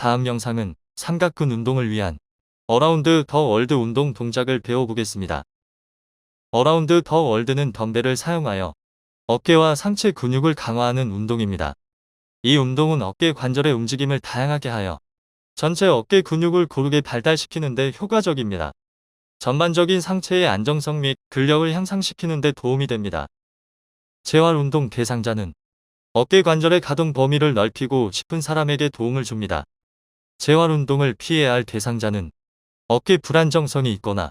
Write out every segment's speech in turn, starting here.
다음 영상은 삼각근 운동을 위한 어라운드 더 월드 운동 동작을 배워보겠습니다. 어라운드 더 월드는 덤벨을 사용하여 어깨와 상체 근육을 강화하는 운동입니다. 이 운동은 어깨 관절의 움직임을 다양하게 하여 전체 어깨 근육을 고르게 발달시키는 데 효과적입니다. 전반적인 상체의 안정성 및 근력을 향상시키는 데 도움이 됩니다. 재활 운동 대상자는 어깨 관절의 가동 범위를 넓히고 싶은 사람에게 도움을 줍니다. 재활 운동을 피해야 할 대상자는 어깨 불안정성이 있거나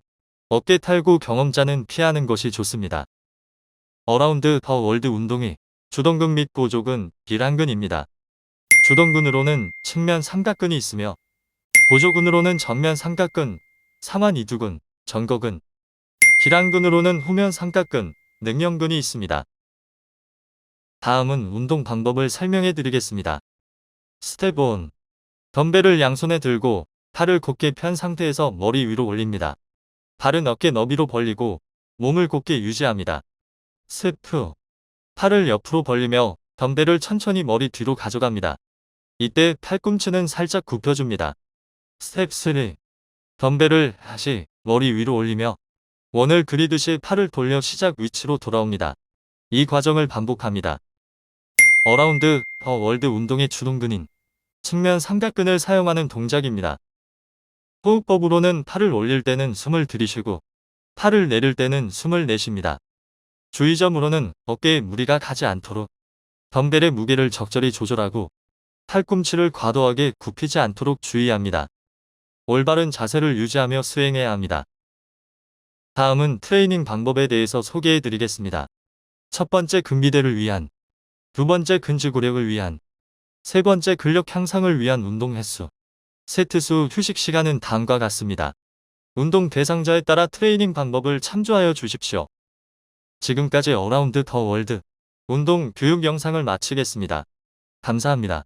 어깨 탈구 경험자는 피하는 것이 좋습니다. 어라운드 더 월드 운동의 주동근 및 보조근, 비란근입니다. 주동근으로는 측면 삼각근이 있으며 보조근으로는 전면 삼각근, 상완 이두근, 전거근, 기란근으로는 후면 삼각근, 능형근이 있습니다. 다음은 운동 방법을 설명해 드리겠습니다. 스텝 1. 덤벨을 양손에 들고 팔을 곧게 편 상태에서 머리 위로 올립니다. 발은 어깨 너비로 벌리고 몸을 곧게 유지합니다. 2. 팔을 옆으로 벌리며 덤벨을 천천히 머리 뒤로 가져갑니다. 이때 팔꿈치는 살짝 굽혀줍니다. 스텝 3. 덤벨을 다시 머리 위로 올리며 원을 그리듯이 팔을 돌려 시작 위치로 돌아옵니다. 이 과정을 반복합니다. 어라운드 더 월드 운동의 주동근인 측면 삼각근을 사용하는 동작입니다. 호흡법으로는 팔을 올릴 때는 숨을 들이쉬고 팔을 내릴 때는 숨을 내쉽니다. 주의점으로는 어깨에 무리가 가지 않도록 덤벨의 무게를 적절히 조절하고 팔꿈치를 과도하게 굽히지 않도록 주의합니다. 올바른 자세를 유지하며 수행해야 합니다. 다음은 트레이닝 방법에 대해서 소개해 드리겠습니다. 첫 번째 근비대를 위한, 두 번째 근지구력을 위한, 세 번째 근력 향상을 위한 운동 횟수, 세트 수, 휴식 시간은 다음과 같습니다. 운동 대상자에 따라 트레이닝 방법을 참조하여 주십시오. 지금까지 어라운드 더 월드 운동 교육 영상을 마치겠습니다. 감사합니다.